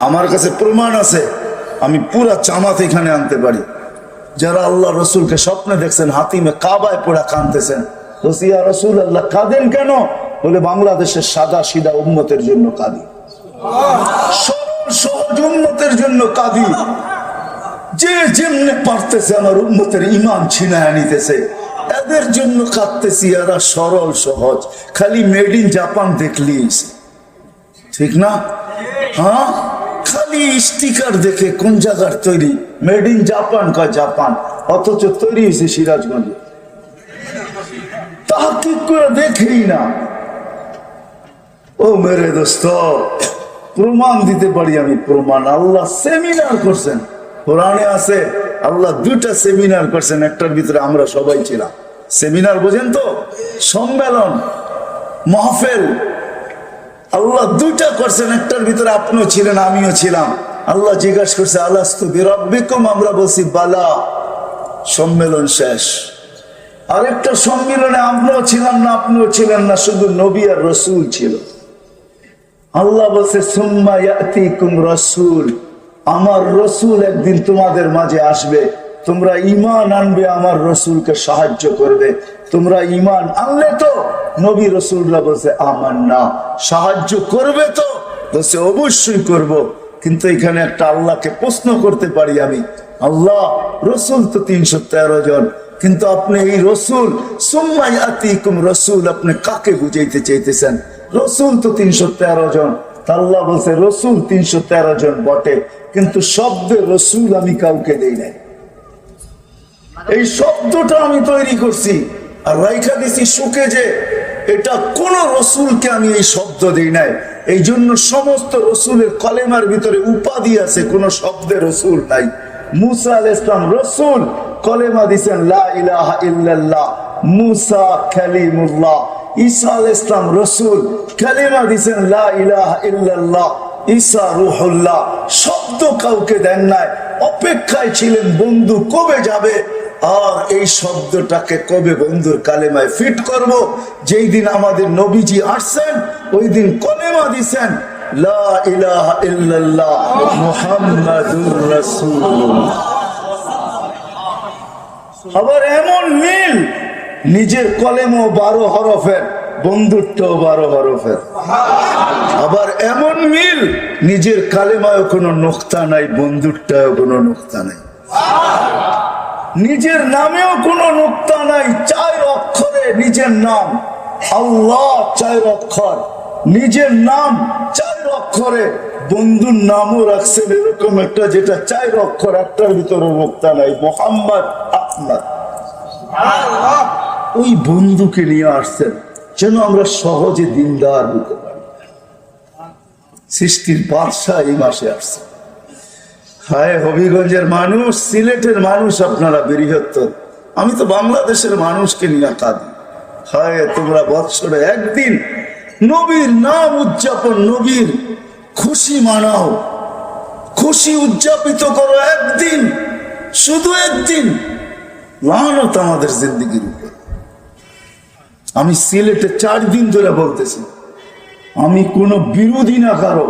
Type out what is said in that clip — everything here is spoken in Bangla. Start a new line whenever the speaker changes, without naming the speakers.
আমার কাছে প্রমাণ আছে, আমি পুরা চামাত এখানে আনতে পারি। যারা আল্লাহ রসুলকে স্বপ্নে দেখছেন, হাতিমে কাবায় পোড়া কানতেছেন রসিয়া রসুল আল্লাহ কাঁদেন কেন? বলে বাংলাদেশের সাদা সিদা উন্মতের জন্য কাঁদি। সহজ উন্মতের জন্য কাঁদি। যে যেমনে পারতেছে আমার উন্মতের ইমান ছিনায় নিতেছে এদের জন্য কাঁদতেছি এরা সরল, সহজ। খালি মেড ইন জাপান দেখলিস। ঠিক না? হ্যাঁ? খালি স্টিকার দেখে কোন জায়গার তৈরি? মেড ইন জাপান কয় জাপান অথচ তৈরি হয়েছে সিরাজগঞ্জে। তাকে করে দেখেই না? ও মেরে দোস্ত, প্রমাণ দিতে পারি আমি, প্রমাণ। আল্লাহ সেমিনার করছেন। কোরআনে আছে, আল্লাহ দুইটা সেমিনার করছেন, একটার ভিতরে আমরা সবাই ছিলাম। সেমিনার বোঝেন তো? সম্মেলন, মাহফেল। আল্লাহ দুইটা করছেন, একটার ভিতরে আপনিও ছিলেন, আমিও ছিলাম। আল্লাহ জিজ্ঞাসা করছে বিরব্বিকুম? আমরা বলছি, বালা, সম্মেলন শেষ। আরেকটা সম্মেলনে আমরাও ছিলাম না, আপনিও ছিলেন না, শুধু নবী আর রসুল ছিল। আল্লাহ বলছে, সুম্মা রসুল, আমার রসুল একদিন তোমাদের মাঝে আসবে, তোমরা ইমান আনবে, আমার রসুলকে সাহায্য করবে, তোমরা ইমান আনলে তো নবী রসুলরা বলছে আমার না সাহায্য করবে তো? বলছে, অবশ্যই করব। কিন্তু এখানে একটা আল্লাহকে প্রশ্ন করতে পারি আমি। আল্লাহ, রসুল তো তিনশো তেরো জন। কিন্তু আপনি এই রসুল সুম্মাই আতিকুম রসুল, আপনি কাকে বুঝাইতে চাইতেছেন? রসুল তো তিনশো তেরো জন। আল্লাহ বলছে, রসুল তিনশো তেরো জন বটে, কিন্তু শব্দে রসুল আমি কাউকে দেই নাই। এই শব্দটা আমি তৈরি করছি। আর রাইখা দিছি সুখে যে এটা কোন রসুলকে আমি এই শব্দ দিই নাই। এই জন্য সমস্ত রসুলের কলেমার ভিতরে উপাধি আছে, কোন শব্দে রসুল নাই। মুসা আল ইসলাম রসুল, কলেমা দিছেন ইল্লাল্লাহ, মুসা কালিমুল্লাহ। ঈসা আল ইসলাম রসুল, কালিমা দিছেন ইল্লাল্লাহ, ঈসা রুহুল্লাহ। শব্দ কাউকে দেন নাই, অপেক্ষায় ছিলেন, বন্ধু, কবে যাবে? আর এই শব্দটাকে কবে বন্ধুর কালেমায় ফিট করব? যেই দিন আমাদের নবীজি আসছেন, ওই দিন কলেমা দিছেন, লা আবার এমন মিল, নিজের কলেমও বারো হরফের, বন্ধুত্বও বারো হরফের। আবার এমন মিল, নিজের কালেমায় কোনো নোক্তা নাই বন্ধুরটাও কোনো নোক্তা নাই। নিজের নামেও কোনো নোক্তা নাই চার অক্ষরে নিজের নাম। আল্লাহ চার অক্ষর। নিজের নাম চার অক্ষরে। বন্ধুর নামও রাখছেন এরকম একটা যেটা চার অক্ষর একটার ভিতরে নোক্তা নাই। মোহাম্মদ আপনার ওই বন্ধুকে নিয়ে আসছেন যেন আমরা সহজে দিনদার হতে পারি। সৃষ্টির বাদশাহ এই মাসে আসছে হায়, হবিগঞ্জের মানুষ, সিলেটের মানুষ আপনারা বৃহত্তর। আমি তো বাংলাদেশের মানুষকে নিয়ে কাঁদি। হায়, তোমরা বৎসরে একদিন নবীর নাম উদযাপন, নবীর খুশি মানাও। খুশি উদযাপিত করো একদিন, শুধু একদিন। লানত আমাদের জিন্দিগির উপর। আমি সিলেটে চার দিন ধরে বলতেছি, আমি কোনো বিরোধী না কারও।